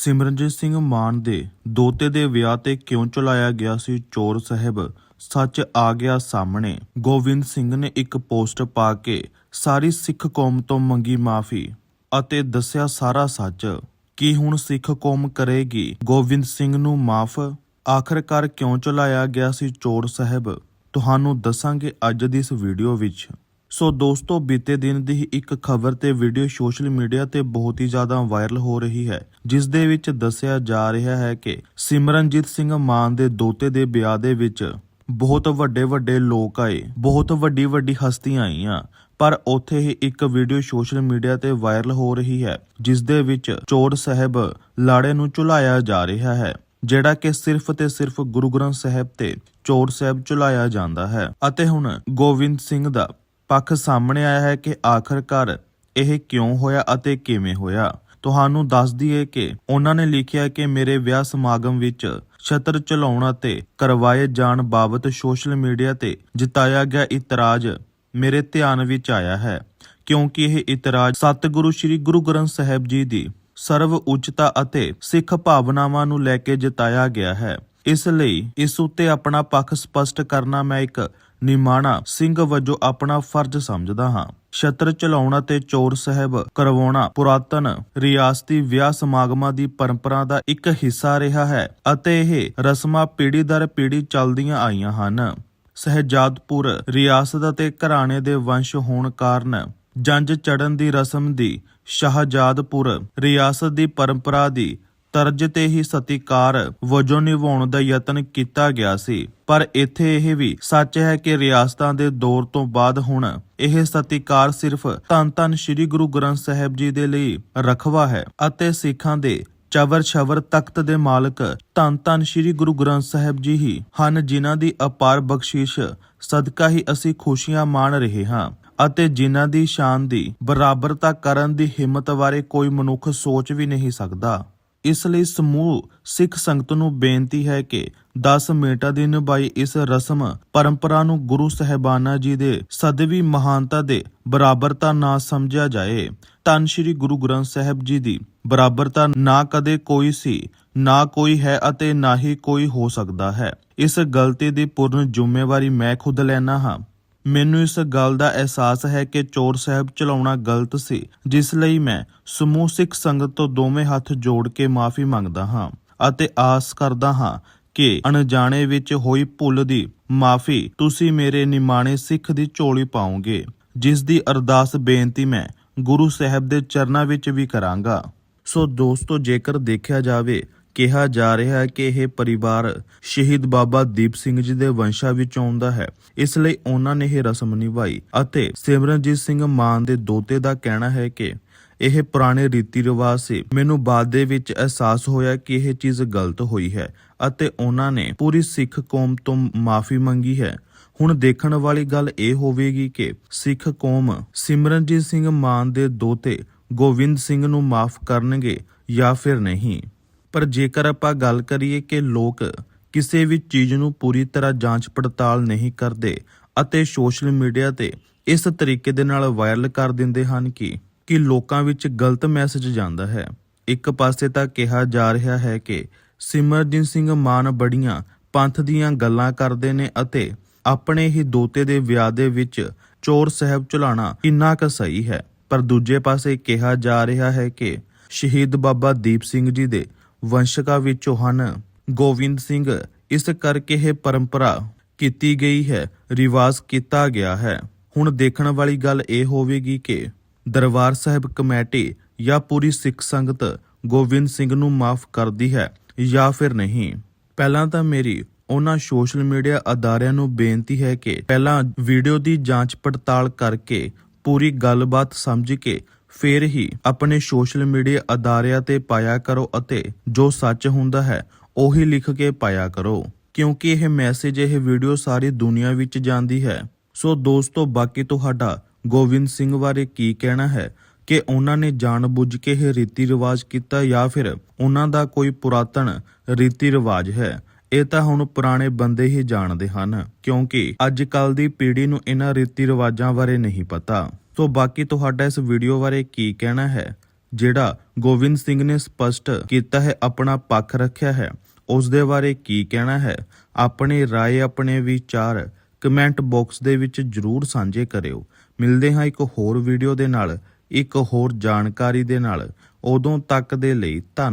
ਸਿਮਰਨਜੀਤ ਸਿੰਘ ਮਾਨ ਦੇ ਦੋਤੇ ਦੇ ਵਿਆਹ ਤੇ ਕਿਉਂ ਚਲਾਇਆ ਗਿਆ ਸੀ ਚੋਰ ਸਾਹਿਬ? ਸੱਚ ਆ ਗਿਆ ਸਾਹਮਣੇ। ਗੋਬਿੰਦ ਸਿੰਘ ਨੇ ਇੱਕ ਪੋਸਟ ਪਾ ਕੇ ਸਾਰੀ ਸਿੱਖ ਕੌਮ ਤੋਂ ਮੰਗੀ ਮਾਫੀ ਅਤੇ ਦੱਸਿਆ ਸਾਰਾ ਸੱਚ। ਕੀ ਹੁਣ ਸਿੱਖ ਕੌਮ ਕਰੇਗੀ? ਗੋਬਿੰਦ ਸਿੰਘ ਨੂੰ ਮਾਫ? ਆਖਰਕਾਰ ਕਿਉਂ ਚਲਾਇਆ ਗਿਆ ਸੀ ਚੋਰ ਸਾਹਿਬ? ਤੁਹਾਨੂੰ ਦੱਸਾਂਗੇ ਅੱਜ ਦੀ ਇਸ ਵੀਡੀਓ ਵਿੱਚ। ਸੋ ਦੋਸਤੋ, ਬੀਤੇ ਦਿਨ ਦੀ ਇੱਕ ਖਬਰ ਤੇ ਵੀਡੀਓ ਸੋਸ਼ਲ ਮੀਡੀਆ ਤੇ ਬਹੁਤ ਹੀ ਜ਼ਿਆਦਾ ਵਾਇਰਲ ਹੋ ਰਹੀ ਹੈ, ਜਿਸ ਦੇ ਵਿੱਚ ਦੱਸਿਆ ਜਾ ਰਿਹਾ ਹੈ ਕਿ ਸਿਮਰਨਜੀਤ ਸਿੰਘ ਮਾਨ ਦੇ ਦੋਤੇ ਦੇ ਵਿਆਹ ਦੇ ਵਿੱਚ ਬਹੁਤ ਵੱਡੇ ਵੱਡੇ ਲੋਕ ਆਏ, ਬਹੁਤ ਵੱਡੀ ਵੱਡੀ ਹਸਤੀਆਂ ਆਈਆਂ, ਪਰ ਉੱਥੇ ਹੀ ਇੱਕ ਵੀਡੀਓ ਸੋਸ਼ਲ ਮੀਡੀਆ ਤੇ ਵਾਇਰਲ ਹੋ ਰਹੀ ਹੈ, ਜਿਸ ਦੇ ਵਿੱਚ ਚੋਰ ਸਾਹਿਬ ਲਾੜੇ ਨੂੰ ਝੁਲਾਇਆ ਜਾ ਰਿਹਾ ਹੈ, ਜਿਹੜਾ ਕਿ ਸਿਰਫ ਤੇ ਸਿਰਫ ਗੁਰੂ ਗ੍ਰੰਥ ਸਾਹਿਬ ਤੇ ਚੋਰ ਸਾਹਿਬ ਝੁਲਾਇਆ ਜਾਂਦਾ ਹੈ, ਅਤੇ ਹੁਣ ਗੋਬਿੰਦ ਸਿੰਘ ਦਾ ਪੱਖ ਸਾਹਮਣੇ ਆਇਆ ਹੈ ਕਿ ਆਖਰਕਾਰ ਇਹ ਕਿਉਂ ਹੋਇਆ ਅਤੇ ਕਿਵੇਂ ਹੋਇਆ? ਤੁਹਾਨੂੰ ਦੱਸ ਦਈਏ ਕਿ ਉਹਨਾਂ ਨੇ ਲਿਖਿਆ ਕਿ ਮੇਰੇ ਵਿਆਹ ਸਮਾਗਮ ਵਿੱਚ ਛਤਰ ਚਲਾਉਣ ਅਤੇ ਕਰਵਾਏ ਜਾਣ ਬਾਬਤ ਸੋਸ਼ਲ ਮੀਡੀਆ ਤੇ ਜਤਾਇਆ ਗਿਆ ਇਤਰਾਜ਼ ਮੇਰੇ ਧਿਆਨ ਵਿੱਚ ਆਇਆ ਹੈ, ਕਿਉਂਕਿ ਇਹ ਇਤਰਾਜ਼ ਸਤਿਗੁਰੂ ਸ੍ਰੀ ਗੁਰੂ ਗ੍ਰੰਥ ਸਾਹਿਬ ਜੀ ਦੀ ਸਰਵ ਉੱਚਤਾ ਅਤੇ ਸਿੱਖ ਭਾਵਨਾਵਾਂ ਨੂੰ ਲੈ ਕੇ ਜਤਾਇਆ ਗਿਆ ਹੈ। ਇਸ ਲਈ ਇਸ ਉੱਤੇ ਆਪਣਾ ਪੱਖ ਸਪਸ਼ਟ ਕਰਨਾ ਮੈਂ ਇੱਕ ਨਿਮਾਣਾ ਸਿੰਘ ਵਜੋਂ ਆਪਣਾ ਫਰਜ਼ ਸਮਝਦਾ ਹਾਂ। ਛਤਰ ਚਲਾਉਣਾ ਤੇ ਚੋਰ ਸਾਹਿਬ ਕਰਵਾਉਣਾ ਪੁਰਾਤਨ ਰਿਆਸਤੀ ਵਿਆਹ ਸਮਾਗਮਾਂ ਦੀ ਪਰੰਪਰਾ ਦਾ ਇੱਕ ਹਿੱਸਾ ਰਿਹਾ ਹੈ ਅਤੇ ਇਹ ਰਸਮਾਂ ਪੀੜ੍ਹੀ ਦਰ ਪੀੜ੍ਹੀ ਚੱਲਦੀਆਂ ਆਈਆਂ ਹਨ। ਸਹਿਜਾਦਪੁਰ ਰਿਆਸਤ ਅਤੇ ਘਰਾਣੇ ਦੇ ਵੰਸ਼ ਹੋਣ ਕਾਰਨ ਜੰਜ ਚੜਨ ਦੀ ਰਸਮ ਦੀ ਸ਼ਾਹਜਾਦਪੁਰ ਰਿਆਸਤ ਦੀ ਪਰੰਪਰਾ ਦੀ ਤਰਜ ਤੇ ਹੀ ਸਤਿਕਾਰ ਵਜੋਂ ਨਿਭਾਉਣ ਦਾ ਯਤਨ ਕੀਤਾ ਗਿਆ ਸੀ। ਪਰ ਇੱਥੇ ਇਹ ਵੀ ਸੱਚ ਹੈ ਕਿ ਰਿਆਸਤਾਂ ਦੇ ਦੌਰ ਤੋਂ ਬਾਅਦ ਹੁਣ ਇਹ ਸਤਿਕਾਰ ਸਿਰਫ ਧੰਨ ਧੰਨ ਸ੍ਰੀ ਗੁਰੂ ਗ੍ਰੰਥ ਸਾਹਿਬ ਜੀ ਦੇ ਲਈ ਰਖਵਾ ਹੈ ਅਤੇ ਸਿੱਖਾਂ ਦੇ ਚਵਰ ਛਵਰ ਤਖਤ ਦੇ ਮਾਲਕ ਧੰਨ ਧੰਨ ਸ੍ਰੀ ਗੁਰੂ ਗ੍ਰੰਥ ਸਾਹਿਬ ਜੀ ਹੀ ਹਨ, ਜਿਨ੍ਹਾਂ ਦੀ ਅਪਾਰ ਬਖਸ਼ਿਸ਼ ਸਦਕਾ ਹੀ ਅਸੀਂ ਖੁਸ਼ੀਆਂ ਮਾਣ ਰਹੇ ਹਾਂ ਅਤੇ ਜਿਨ੍ਹਾਂ ਦੀ ਸ਼ਾਨ ਦੀ ਬਰਾਬਰਤਾ ਕਰਨ ਦੀ ਹਿੰਮਤ ਬਾਰੇ ਕੋਈ ਮਨੁੱਖ ਸੋਚ ਵੀ ਨਹੀਂ ਸਕਦਾ। ਇਸ ਲਈ ਸਮੂਹ ਸਿੱਖ ਸੰਗਤ ਨੂੰ ਬੇਨਤੀ ਹੈ ਕਿ 10 ਮਿੰਟਾਂ ਦੀ ਨਿਭਾਈ ਇਸ ਰਸਮ ਪਰੰਪਰਾ ਨੂੰ ਗੁਰੂ ਸਹਿਬਾਨਾ ਜੀ ਦੇ ਸਦਵੀ ਮਹਾਨਤਾ ਦੇ ਬਰਾਬਰਤਾ ਨਾ ਸਮਝਿਆ ਜਾਏ। ਧੰਨ ਸ਼੍ਰੀ ਗੁਰੂ ਗ੍ਰੰਥ ਸਾਹਿਬ ਜੀ ਦੀ ਬਰਾਬਰਤਾ ਨਾ ਕਦੇ ਕੋਈ ਸੀ, ਨਾ ਕੋਈ ਹੈ ਅਤੇ ਨਾ ਹੀ ਕੋਈ ਹੋ ਸਕਦਾ ਹੈ। ਇਸ ਗਲਤੀ ਦੀ ਪੂਰਨ ਜ਼ਿੰਮੇਵਾਰੀ ਮੈਂ ਖੁਦ ਲੈਣਾ ਹਾਂ। ਮੈਨੂੰ ਇਸ ਗੱਲ ਦਾ ਅਹਿਸਾਸ ਹੈ ਕਿ ਚੋਰ ਸਾਹਿਬ ਚਲਾਉਣਾ ਗਲਤ ਸੀ, ਜਿਸ ਲਈ ਮੈਂ ਸਮੂਹ ਸਿੱਖ ਸੰਗਤ ਤੋਂ ਦੋਵੇਂ ਹੱਥ ਜੋੜ ਕੇ ਮਾਫੀ ਮੰਗਦਾ ਹਾਂ ਅਤੇ ਆਸ ਕਰਦਾ ਹਾਂ ਕਿ ਅਣਜਾਣੇ ਵਿੱਚ ਹੋਈ ਭੁੱਲ ਦੀ ਮਾਫੀ ਤੁਸੀਂ ਮੇਰੇ ਨਿਮਾਣੇ ਸਿੱਖ ਦੀ ਝੋਲੀ ਪਾਓਗੇ, ਜਿਸ ਦੀ ਅਰਦਾਸ ਬੇਨਤੀ ਮੈਂ ਗੁਰੂ ਸਾਹਿਬ ਦੇ ਚਰਨਾਂ ਵਿੱਚ ਵੀ ਕਰਾਂਗਾ। ਸੋ ਦੋਸਤੋ, ਜੇਕਰ ਦੇਖਿਆ ਜਾਵੇ ਕਿਹਾ ਜਾ ਰਿਹਾ ਹੈ ਕਿ ਇਹ ਪਰਿਵਾਰ ਸ਼ਹੀਦ ਬਾਬਾ ਦੀਪ ਸਿੰਘ ਜੀ ਦੇ ਵੰਸ਼ਾ ਵਿੱਚ ਆਉਂਦਾ ਹੈ। ਇਸ ਲਈ ਉਹਨਾਂ ਨੇ ਇਹ ਰਸਮ ਨਿਭਾਈ ਅਤੇ ਸਿਮਰਨਜੀਤ ਸਿੰਘ ਮਾਨ ਦੇ ਦੋਤੇ ਦਾ ਕਹਿਣਾ ਹੈ ਕਿ ਇਹ ਪੁਰਾਣੇ ਰੀਤੀ ਰਿਵਾਜ ਸੀ। ਮੈਨੂੰ ਬਾਅਦ ਦੇ ਵਿੱਚ ਅਹਿਸਾਸ ਹੋਇਆ ਕਿ ਇਹ ਚੀਜ਼ ਗਲਤ ਹੋਈ ਹੈ ਅਤੇ ਉਹਨਾਂ ਨੇ ਪੂਰੀ ਸਿੱਖ ਕੌਮ ਤੋਂ ਮਾਫੀ ਮੰਗੀ ਹੈ। ਹੁਣ ਦੇਖਣ ਵਾਲੀ ਗੱਲ ਇਹ ਹੋਵੇਗੀ ਕਿ ਸਿੱਖ ਕੌਮ ਸਿਮਰਨਜੀਤ ਸਿੰਘ ਮਾਨ ਦੇ ਦੋਤੇ ਗੋਬਿੰਦ ਸਿੰਘ ਨੂੰ ਮਾਫ ਕਰਨਗੇ ਜਾਂ ਫਿਰ ਨਹੀਂ। ਪਰ ਜੇਕਰ ਆਪਾਂ ਗੱਲ ਕਰੀਏ ਕਿ ਲੋਕ ਕਿਸੇ ਵੀ ਚੀਜ਼ ਨੂੰ ਪੂਰੀ ਤਰ੍ਹਾਂ ਜਾਂਚ ਪੜਤਾਲ ਨਹੀਂ ਕਰਦੇ ਅਤੇ ਸੋਸ਼ਲ ਮੀਡੀਆ ਤੇ ਇਸ ਤਰੀਕੇ ਦੇ ਨਾਲ ਵਾਇਰਲ ਕਰ ਦਿੰਦੇ ਹਨ ਕਿ ਕਿ ਲੋਕਾਂ ਵਿੱਚ ਗਲਤ ਮੈਸੇਜ ਜਾਂਦਾ ਹੈ। ਇੱਕ ਪਾਸੇ ਤਾਂ ਕਿਹਾ ਜਾ ਰਿਹਾ ਹੈ ਕਿ ਸਿਮਰਜੀਤ ਸਿੰਘ ਮਾਨ ਬੜੀਆਂ ਪੰਥ ਦੀਆਂ ਗੱਲਾਂ ਕਰਦੇ ਨੇ ਅਤੇ ਆਪਣੇ ਹੀ ਦੋਤੇ ਦੇ ਵਿਆਹ ਦੇ ਵਿੱਚ ਚੋਰ ਸਾਹਿਬ ਚਲਾਣਾ ਕਿੰਨਾ ਕੁ ਸਹੀ ਹੈ। ਪਰ ਦੂਜੇ ਪਾਸੇ ਕਿਹਾ ਜਾ ਰਿਹਾ ਹੈ ਕਿ ਸ਼ਹੀਦ ਬਾਬਾ ਦੀਪ ਸਿੰਘ ਜੀ ਦੇ ਵੰਸ਼ਕਾਂ ਵਿੱਚੋਂ ਹਨ। ਗੋਬਿੰਦ ਸਿੰਘ, ਇਸ ਕਰਕੇ ਇਹ ਪਰੰਪਰਾ ਕੀਤੀ ਗਈ ਹੈ, ਰਿਵਾਜ ਕੀਤਾ ਗਿਆ ਹੈ। ਹੁਣ ਦੇਖਣ ਵਾਲੀ ਗੱਲ ਇਹ ਹੋਵੇਗੀ ਕਿ ਦਰਬਾਰ ਸਾਹਿਬ ਕਮੇਟੀ ਜਾਂ ਪੂਰੀ ਸਿੱਖ ਸੰਗਤ ਗੋਬਿੰਦ ਸਿੰਘ ਨੂੰ ਮਾਫ ਕਰਦੀ ਹੈ ਜਾਂ ਫਿਰ ਨਹੀਂ। ਪਹਿਲਾਂ ਤਾਂ ਮੇਰੀ ਉਹਨਾਂ ਸੋਸ਼ਲ ਮੀਡੀਆ ਅਦਾਰਿਆਂ ਨੂੰ ਬੇਨਤੀ ਹੈ ਕਿ ਪਹਿਲਾਂ ਵੀਡੀਓ ਦੀ ਜਾਂਚ ਪੜਤਾਲ ਕਰਕੇ ਪੂਰੀ ਗੱਲਬਾਤ ਸਮਝ ਕੇ ਫਿਰ ਹੀ ਆਪਣੇ ਸੋਸ਼ਲ ਮੀਡੀਆ ਅਦਾਰਿਆਂ ਤੇ ਪਾਇਆ ਕਰੋ ਅਤੇ ਜੋ ਸੱਚ ਹੁੰਦਾ ਹੈ, ਉਹੀ ਲਿਖ ਕੇ ਪਾਇਆ ਕਰੋ। ਕਿਉਂਕਿ ਇਹ ਮੈਸੇਜ ਇਹ ਵੀਡੀਓ ਸਾਰੀ ਦੁਨੀਆ ਵਿੱਚ ਜਾਂਦੀ ਹੈ। ਸੋ ਦੋਸਤੋ, ਬਾਕੀ ਤੁਹਾਡਾ ਗੋਬਿੰਦ ਸਿੰਘ ਬਾਰੇ ਕੀ ਕਹਿਣਾ ਹੈ? ਕਿ ਉਹਨਾਂ ਨੇ ਜਾਣਬੁੱਝ ਕੇ ਇਹ ਰੀਤੀ ਰਿਵਾਜ ਕੀਤਾ ਜਾਂ ਫਿਰ ਉਹਨਾਂ ਦਾ ਕੋਈ ਪੁਰਾਤਨ ਰੀਤੀ ਰਿਵਾਜ ਹੈ? ਇਹ ਤਾਂ ਹੁਣ ਪੁਰਾਣੇ ਬੰਦੇ ਹੀ ਜਾਣਦੇ ਹਨ, ਕਿਉਂਕਿ ਅੱਜ ਕੱਲ ਦੀ ਪੀੜ੍ਹੀ ਨੂੰ ਇਹਨਾਂ ਰੀਤੀ ਰਿਵਾਜਾਂ ਬਾਰੇ ਨਹੀਂ ਪਤਾ। ਸੋ ਬਾਕੀ ਤੁਹਾਡਾ ਇਸ ਵੀਡੀਓ ਬਾਰੇ ਕੀ ਕਹਿਣਾ ਹੈ? ਜਿਹੜਾ ਗੋਬਿੰਦ ਸਿੰਘ ਨੇ ਸਪਸ਼ਟ ਕੀਤਾ ਹੈ, ਆਪਣਾ ਪੱਖ ਰੱਖਿਆ ਹੈ ਉਸ ਦੇ ਬਾਰੇ ਕੀ ਕਹਿਣਾ ਹੈ? ਆਪਣੇ ਰਾਏ ਆਪਣੇ ਵਿਚਾਰ ਕਮੈਂਟ ਬਾਕਸ ਦੇ ਵਿੱਚ ਜਰੂਰ ਸਾਂਝੇ ਕਰਿਓ। ਮਿਲਦੇ ਹਾਂ ਇੱਕ ਹੋਰ ਵੀਡੀਓ ਦੇ ਨਾਲ, ਇੱਕ ਹੋਰ ਜਾਣਕਾਰੀ ਦੇ ਨਾਲ। ਉਦੋਂ ਤੱਕ ਦੇ ਲਈ ਧੰਨ